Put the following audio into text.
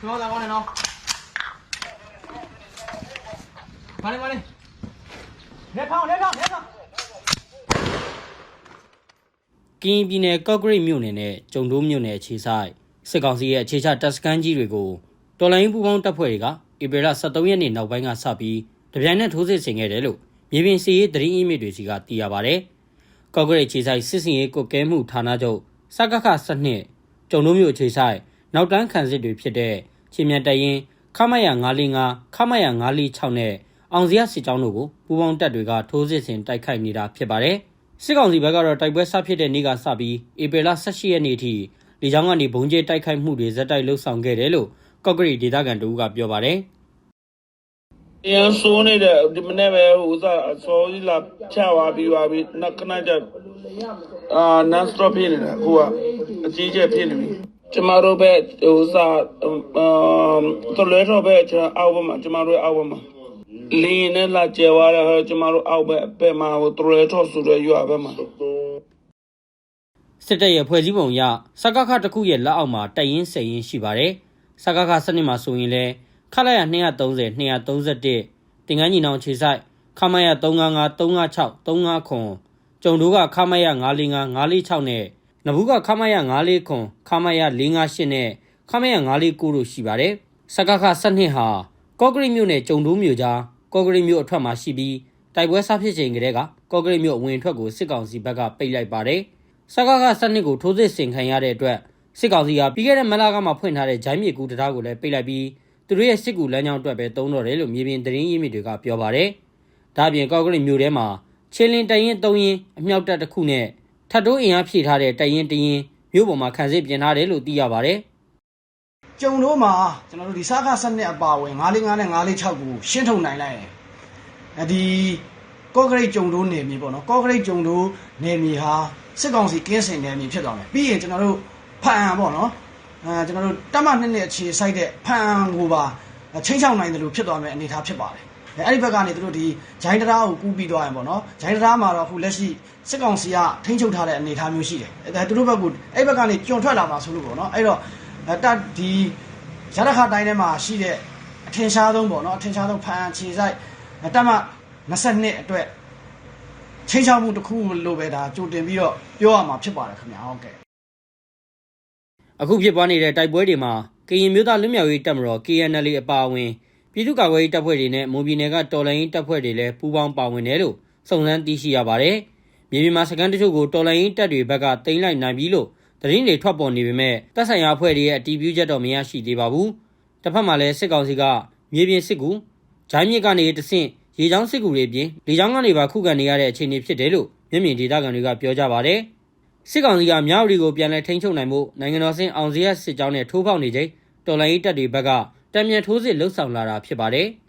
ကျွန်တော်သာကောင်းနေနော်ပါလေပါလေနေဖောင်းနေဖောင်းနေဖောင်းကင်းပြည်နယ်ကော့ဂရိတ်မြို့နယ်နဲ့ကျုံတိုးမြို့နယ်အခြေဆိုင်စစ်ကောင်စီရဲ့အခြေချတပ်စခန်းကြီးတွေကိုတော်လိုင်းပူပေါင်းတပ်ဖွဲ့တွေကဧပြီလ23ရက်နေ့နောက်ပိုင်းကစပြီးတပြိုင်နက်ထိုးစစ်ဆင်ခဲ့တယ်လို့မြေပြင်စီရေးသတင်းအင်းမြစ်တွေစီကသိရပါဗျ။ကော့ဂရိတ်အခြေဆိုင်စစ်စင်ရေးကုတ်ကဲမှုဌာနချုပ်စကခစနစ်ကျုံတိုးမြို့အခြေဆိုင် နောက်တန်းခံစစ်တွေဖြစ်တဲ့ချင်းမြတ်တရင်ခမရ945ခမရ946နဲ့အောင်စရစစ်ကြောင်းတို့ကိုပူပေါင်းတပ်တွေကထိုးစစ်ဆင်တိုက်ခိုက်နေတာဖြစ်ပါတယ်။စစ်ကောင်စီဘက်ကတော့တိုက်ပွဲဆဖြစ်တဲ့နေ့ကစပြီးဧပြီလ18ရက်နေ့အထိလေကြောင်းကနေဘုံကျဲတိုက်ခိုက်မှုတွေဇက်တိုက်လှုပ်ဆောင်ခဲ့တယ်လို့ကော့ဂရိတ်ဒေသခံတို့ကပြောပါတယ်အရင်ဆိုးနေတဲ့ဒီမနေ့ပဲဟိုစားအစောကြီးလာချသွားပြီးပါပြီနောက်ခဏကျအာ non stop ဖြစ်နေတာအခုကအကြီးကျယ်ဖြစ်နေပြီ ကျမတို့ပဲဟိုစားအမ်တော်လဲတော့ပဲကျွန်တော်အောက်ဘက်မှာကျမတို့အောက်ဘက်မှာလင်းနဲ့လာကျဲသွားတယ်ဟဲ့ကျမတို့အောက်ဘက်အပက်မှာဟိုတော်လဲတော့ဆိုတဲ့ရွာဘက်မှာစစ်တပ်ရဲ့ဖွဲ့စည်းပုံအရစကခတစ်ခုရဲ့လက်အောက်မှာတိုက်ရင်စိတ်ရင်ရှိပါတယ်စကခစနစ်မှာဆိုရင်လည်းခလာရ230 231တင်ကန်းညီနောင်ခြေဆိုင်ခမရ355 356 35ခွန်ကျုံတို့ကခမရ945 946နဲ့ နဘူးကခမရ94ခွန်ခမရ458နဲ့ခမရ949တို့ရှိပါတယ်စကခစနစ်ဟာကော့ဂရိတ်မြို့နယ်ကျုံတိုးမြို့ကြားကော့ဂရိတ်မြို့အထွက်မှာရှိပြီးတိုက်ပွဲဆဖြစ်ချိန်ကတည်းကကော့ဂရိတ်မြို့အဝင်အထွက်ကိုစစ်ကောင်စီဘက်ကပိတ်လိုက်ပါတယ်စကားကစနစ်ကိုထိုးစစ်ဆင်ခံရတဲ့အတွက်စစ်ကောင်စီကပြီးခဲ့တဲ့မလကမှဖွင့်ထားတဲ့ဂျိုင်းမြေကူတရားကိုလည်းပိတ်လိုက်ပြီးသူတို့ရဲ့စစ်ကူလမ်းကြောင်းအတွက်ပဲတုံးတော့တယ်လို့မြေပြင်သတင်းရင်းမြစ်တွေကပြောပါတယ်။ဒါ့အပြင်ကောက်ကရိတ်မြို့ထဲမှာချင်းလင်းတရင်၃ရင်အမြောက်တပ်တစ်ခုနဲ့ ထပ်တိုးအင်အားဖြည့်ထားတဲ့တရင်တရင်မြို့ပေါ်မှာခံစစ်ပြင်ထားတယ်လို့သိရပါတယ်ကျုံတို့မှာကျွန်တော်တို့ဒီစားခစနစ်အပါဝင်955နဲ့956ကိုရှင်းထုတ်နိုင်လိုက်ရင်အဲဒီကော့ဂရိတ်ကျုံတို့နေမြေပေါ့နော်ကော့ဂရိတ်ကျုံတို့နေမြေဟာစစ်ကောင်စီကင်းစင်နေမြေဖြစ်သွားမယ်ပြီးရင်ကျွန်တော်တို့ဖန်အံပေါ့နော်အဲကျွန်တော်တို့တတ်မှနှစ်နှစ်အခြေစိုက်တဲ့ဖန်အံကိုပါချင်းချောင်းနိုင်တယ်လို့ဖြစ်သွားမယ်အနေအထားဖြစ်ပါတယ် အဲအဲ့ဒီဘက်ကနေသူတို့ဒီဂျိုင်းတရားကိုကူးပြီးသွားရင်ပေါ့နော်ဂျိုင်းတရားမှာတော့အခုလက်ရှိစစ်ကောင်စီကထိန်းချုပ်ထားတဲ့အနေအထားမျိုးရှိတယ်အဲသူတို့ဘက်ကအဲ့ဘက်ကနေကျွံထွက်လာမှာဆိုလို့ပေါ့နော်အဲ့တော့အဲတတ်ဒီရတခတိုင်းထဲမှာရှိတဲ့အထင်ရှားဆုံးပေါ့နော်အထင်ရှားဆုံးဖန်ခြေဆိုင်အဲတက်မ22အတွက်ချင်းချောက်မှုတစ်ခုလို့ပဲဒါကြိုတင်ပြီးတော့ပြောရမှာဖြစ်ပါတယ်ခင်ဗျာဟုတ်ကဲ့။အခုဖြစ်ပွားနေတဲ့တိုက်ပွဲတွေမှာကရင်မျိုးသားလွတ်မြောက်ရေးတပ်မတော် KNL အပါအဝင် ပြည်သူ့ကာကွယ်ရေးတပ်ဖွဲ့တွေနဲ့မွန်ပြည်နယ်ကတော်လှန်ရေးတပ်ဖွဲ့တွေလည်းပူးပေါင်းပါဝင်တယ်လို့စုံစမ်းသိရှိရပါတယ်။မြေပြင်မှာစကန်တချို့ကိုတော်လှန်ရေးတပ်တွေဘက်ကတင်လိုက်နိုင်ပြီလို့သတင်းတွေထွက်ပေါ်နေပေမဲ့တပ်ဆိုင်ရာအဖွဲ့တွေရဲ့အတီးပြုချက်တော့မရရှိသေးပါဘူး။တစ်ဖက်မှာလည်းစစ်ကောင်စီကမြေပြင်စစ်ကူဂျိုင်းမြစ်ကနေတဆင့်ရေချောင်းစစ်ကူတွေအပြင်လေချောင်းကနေပါခုခံနေရတဲ့အခြေအနေဖြစ်တယ်လို့မျက်မြင်ဒေသခံတွေကပြောကြပါတယ်။စစ်ကောင်စီကမြောက်ရီကိုပြန်လည်ထိန်းချုပ်နိုင်မှုနိုင်ငံတော်ဆင်းအောင်စရစစ်ကြောင်းနဲ့ထိုးဖောက်နေချိန်တော်လိုင်းရေးတပ်တွေဘက်က တံမြန်ထိုးစစ်လှုပ်ဆောင်လာတာဖြစ်ပါတယ်။